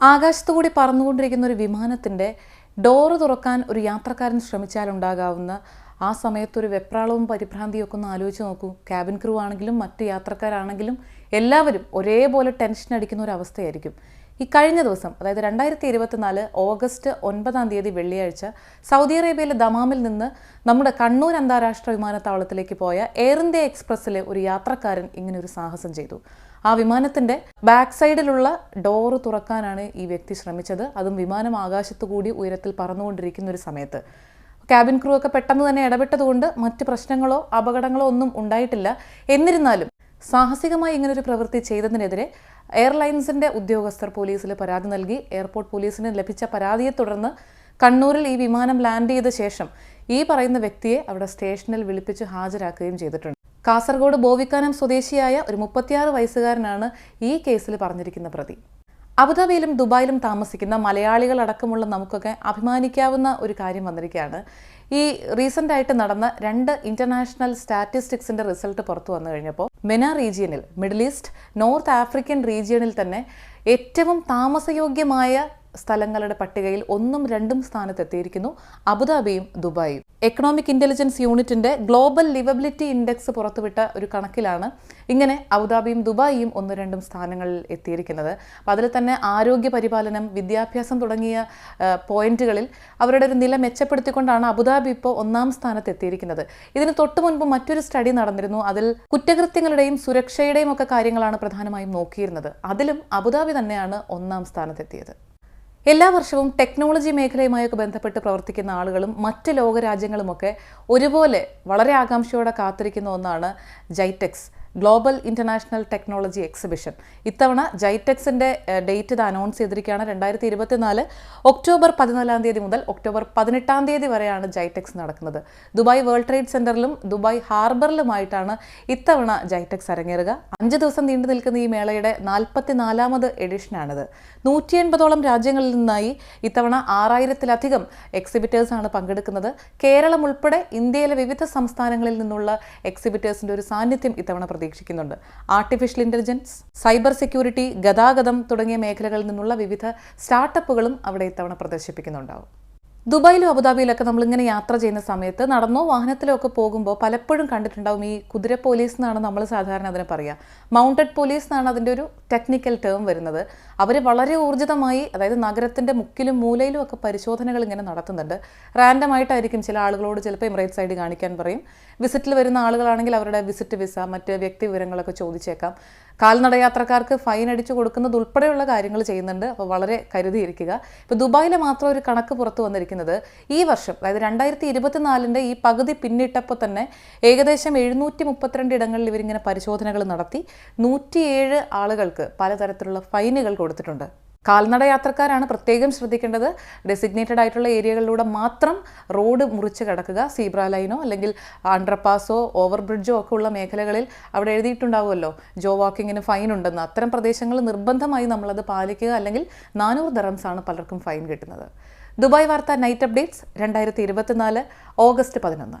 ആകാശത്തുകൂടി പറന്നുകൊണ്ടിരിക്കുന്ന ഒരു വിമാനത്തിന്റെ ഡോറ് തുറക്കാൻ ഒരു യാത്രക്കാരൻ ശ്രമിച്ചാലുണ്ടാകാവുന്ന ആ സമയത്തൊരു വെപ്രാളവും പരിഭ്രാന്തിയും ഒക്കെ ഒന്ന് ആലോചിച്ച് നോക്കൂ. ക്യാബിൻ ക്രൂ ആണെങ്കിലും മറ്റ് യാത്രക്കാരാണെങ്കിലും എല്ലാവരും ഒരേപോലെ ടെൻഷൻ അടിക്കുന്ന ഒരു അവസ്ഥയായിരിക്കും. ഈ കഴിഞ്ഞ ദിവസം അതായത് രണ്ടായിരത്തി ഇരുപത്തിനാല് ഓഗസ്റ്റ് ഒൻപതാം തീയതി വെള്ളിയാഴ്ച സൗദി അറേബ്യയിലെ ദമാമിൽ നിന്ന് നമ്മുടെ കണ്ണൂർ അന്താരാഷ്ട്ര വിമാനത്താവളത്തിലേക്ക് പോയ എയർ ഇന്ത്യ എക്സ്പ്രസ്സിലെ ഒരു യാത്രക്കാരൻ ഇങ്ങനെ ഒരു സാഹസം ചെയ്തു. ആ വിമാനത്തിന്റെ ബാക്ക് സൈഡിലുള്ള ഡോറ് തുറക്കാനാണ് ഈ വ്യക്തി ശ്രമിച്ചത്. അതും വിമാനം ആകാശത്തു കൂടി ഉയരത്തിൽ പറന്നുകൊണ്ടിരിക്കുന്ന ഒരു സമയത്ത്. ക്യാബിൻ ക്രൂ ഒക്കെ പെട്ടെന്ന് തന്നെ ഇടപെട്ടതുകൊണ്ട് മറ്റ് പ്രശ്നങ്ങളോ അപകടങ്ങളോ ഒന്നും ഉണ്ടായിട്ടില്ല. എന്നിരുന്നാലും സാഹസികമായി ഇങ്ങനൊരു പ്രവൃത്തി ചെയ്തതിനെതിരെ എയർലൈൻസിന്റെ ഉദ്യോഗസ്ഥർ പോലീസിൽ പരാതി നൽകി. എയർപോർട്ട് പോലീസിന് ലഭിച്ച പരാതിയെ തുടർന്ന് കണ്ണൂരിൽ ഈ വിമാനം ലാൻഡ് ചെയ്ത ശേഷം ഈ പറയുന്ന വ്യക്തിയെ അവിടെ സ്റ്റേഷനിൽ വിളിപ്പിച്ച് ഹാജരാക്കുകയും ചെയ്തിട്ടുണ്ട്. കാസർഗോഡ് ബോവിക്കാനം സ്വദേശിയായ ഒരു മുപ്പത്തിയാറ് വയസ്സുകാരനാണ് ഈ കേസിൽ പറഞ്ഞിരിക്കുന്ന പ്രതി. അബുദാബിയിലും ദുബായിലും താമസിക്കുന്ന മലയാളികൾ അടക്കമുള്ള നമുക്കൊക്കെ അഭിമാനിക്കാവുന്ന ഒരു കാര്യം വന്നിരിക്കുകയാണ്. ഈ റീസെന്റ് ആയിട്ട് നടന്ന രണ്ട് ഇന്റർനാഷണൽ സ്റ്റാറ്റിസ്റ്റിക്സിന്റെ റിസൾട്ട് പുറത്തു വന്നു കഴിഞ്ഞപ്പോൾ മെന റീജിയനിൽ മിഡിൽ ഈസ്റ്റ് നോർത്ത് ആഫ്രിക്കൻ റീജിയനിൽ തന്നെ ഏറ്റവും താമസയോഗ്യമായ സ്ഥലങ്ങളുടെ പട്ടികയിൽ ഒന്നും രണ്ടും സ്ഥാനത്തെത്തിയിരിക്കുന്നു. അബുദാബിയും ദുബായും. എക്കണോമിക് ഇന്റലിജൻസ് യൂണിറ്റിന്റെ ഗ്ലോബൽ ലിവബിലിറ്റി ഇൻഡെക്സ് പുറത്തുവിട്ട ഒരു കണക്കിലാണ് ഇങ്ങനെ അബുദാബിയും ദുബായിയും ഒന്ന് രണ്ടും സ്ഥാനങ്ങളിൽ എത്തിയിരിക്കുന്നത്. അപ്പോൾ അതിൽ തന്നെ ആരോഗ്യ പരിപാലനം വിദ്യാഭ്യാസം തുടങ്ങിയ പോയിന്റുകളിൽ അവരുടെ ഒരു നില മെച്ചപ്പെടുത്തിക്കൊണ്ടാണ് അബുദാബി ഇപ്പോൾ ഒന്നാം സ്ഥാനത്ത് എത്തിയിരിക്കുന്നത് ഇതിന് തൊട്ടു മുൻപ് മറ്റൊരു സ്റ്റഡി നടന്നിരുന്നു. അതിൽ കുറ്റകൃത്യങ്ങളുടെയും സുരക്ഷയുടെയും ഒക്കെ കാര്യങ്ങളാണ് പ്രധാനമായും നോക്കിയിരുന്നത്. അതിലും അബുദാബി തന്നെയാണ് ഒന്നാം സ്ഥാനത്തെത്തിയത്. എല്ലാ വർഷവും ടെക്നോളജി മേഖലയുമായൊക്കെ ബന്ധപ്പെട്ട് പ്രവർത്തിക്കുന്ന ആളുകളും മറ്റ് ലോകരാജ്യങ്ങളുമൊക്കെ ഒരുപോലെ വളരെ ആകാംക്ഷയോടെ കാത്തിരിക്കുന്ന ഒന്നാണ് GITEX global international technology exhibition ഇത്തവണ ജൈറ്റെക്സിന്റെ ഡേറ്റ് ഇത് അനൗൺസ് ചെയ്തിരിക്കുകയാണ്. രണ്ടായിരത്തി ഇരുപത്തിനാല് ഒക്ടോബർ പതിനാലാം തീയതി മുതൽ ഒക്ടോബർ പതിനെട്ടാം തീയതി വരെയാണ് ജൈടെക്സ് നടക്കുന്നത്. ദുബായ് വേൾഡ് ട്രേഡ് സെന്ററിലും ദുബായ് ഹാർബറിലുമായിട്ടാണ് ഇത്തവണ ജൈടെക്സ് അരങ്ങേറുക. അഞ്ച് ദിവസം നീണ്ടു നിൽക്കുന്ന ഈ മേളയുടെ നാൽപ്പത്തിനാലാമത് എഡിഷനാണിത് നൂറ്റി എൺപതോളം രാജ്യങ്ങളിൽ നിന്നായി ഇത്തവണ ആറായിരത്തിലധികം എക്സിബിറ്റേഴ്സ് ആണ് പങ്കെടുക്കുന്നത്. കേരളം ഉൾപ്പെടെ ഇന്ത്യയിലെ വിവിധ സംസ്ഥാനങ്ങളിൽ നിന്നുള്ള എക്സിബിറ്റേഴ്സിന്റെ ഒരു സാന്നിധ്യം ഇത്തവണ പ്രതീക്ഷിക്കുന്നുണ്ട്. ആർട്ടിഫിഷ്യൽ ഇന്റലിജൻസ് സൈബർ സെക്യൂരിറ്റി ഗതാഗതം തുടങ്ങിയ മേഖലകളിൽ നിന്നുള്ള വിവിധ സ്റ്റാർട്ടപ്പുകളും അവിടെ ഇത്തവണ പ്രദർശിപ്പിക്കുന്നുണ്ടാവും. ദുബായിലും അബുദാബിയിലൊക്കെ നമ്മളിങ്ങനെ യാത്ര ചെയ്യുന്ന സമയത്ത് നടന്നോ വാഹനത്തിലോ ഒക്കെ പോകുമ്പോൾ പലപ്പോഴും കണ്ടിട്ടുണ്ടാവും ഈ കുതിര പോലീസ് എന്നാണ് നമ്മൾ സാധാരണ അതിനെ പറയുക മൗണ്ടഡ് പോലീസ് എന്നാണ് അതിന്റെ ഒരു ടെക്നിക്കൽ ടേം വരുന്നത്. അവർ വളരെ ഊർജിതമായി അതായത് നഗരത്തിന്റെ മുക്കിലും മൂലയിലും ഒക്കെ പരിശോധനകൾ ഇങ്ങനെ നടത്തുന്നുണ്ട്. റാൻഡമായിട്ടായിരിക്കും ചില ആളുകളോട് ചിലപ്പോൾ എമിറേറ്റ്സ് ഐ ഡി കാണിക്കാൻ പറയും. വിസിറ്റിൽ വരുന്ന ആളുകളാണെങ്കിൽ അവരുടെ വിസിറ്റ് വിസ മറ്റ് വ്യക്തി വിവരങ്ങളൊക്കെ ചോദിച്ചേക്കാം. കാൽനട യാത്രക്കാർക്ക് ഫൈൻ അടിച്ചു കൊടുക്കുന്നത് ഉൾപ്പെടെയുള്ള കാര്യങ്ങൾ ചെയ്യുന്നുണ്ട്. അപ്പോൾ വളരെ കരുതിയിരിക്കുക. ഇപ്പോൾ ദുബായിലെ മാത്രം ഒരു കണക്ക് പുറത്തു വന്നിരിക്കുന്നത് ഈ വർഷം അതായത് രണ്ടായിരത്തി ഇരുപത്തിനാലിന്റെ ഈ പകുതി പിന്നിട്ടപ്പോൾ തന്നെ ഏകദേശം എഴുന്നൂറ്റി മുപ്പത്തിരണ്ട് ഇടങ്ങളിൽ ഇവരിങ്ങനെ പരിശോധനകൾ നടത്തി നൂറ്റിയേഴ് ആളുകൾക്ക് പലതരത്തിലുള്ള ഫൈനുകൾ കൊടുത്തിട്ടുണ്ട്. കാൽനട യാത്രക്കാരാണ് പ്രത്യേകം ശ്രദ്ധിക്കേണ്ടത്. ഡെസിഗ്നേറ്റഡ് ആയിട്ടുള്ള ഏരിയകളിലൂടെ മാത്രം റോഡ് മുറിച്ച് കിടക്കുക. സീബ്ര ലൈനോ അല്ലെങ്കിൽ അണ്ടർപാസോ ഓവർ ബ്രിഡ്ജോ ഒക്കെ ഉള്ള മേഖലകളിൽ അവിടെ എഴുതിയിട്ടുണ്ടാവുമല്ലോ ജോ വാക്കിങ്ങിന് ഫൈൻ ഉണ്ടെന്ന്. അത്തരം പ്രദേശങ്ങൾ നിർബന്ധമായി നമ്മളത് പാലിക്കുക അല്ലെങ്കിൽ നാനൂറ് ദറംസ് ആണ് പലർക്കും ഫൈൻ കിട്ടുന്നത്. ദുബായ് വാർത്ത നൈറ്റ് അപ്ഡേറ്റ്സ് രണ്ടായിരത്തി ഇരുപത്തിനാല് ഓഗസ്റ്റ് പതിനൊന്ന്.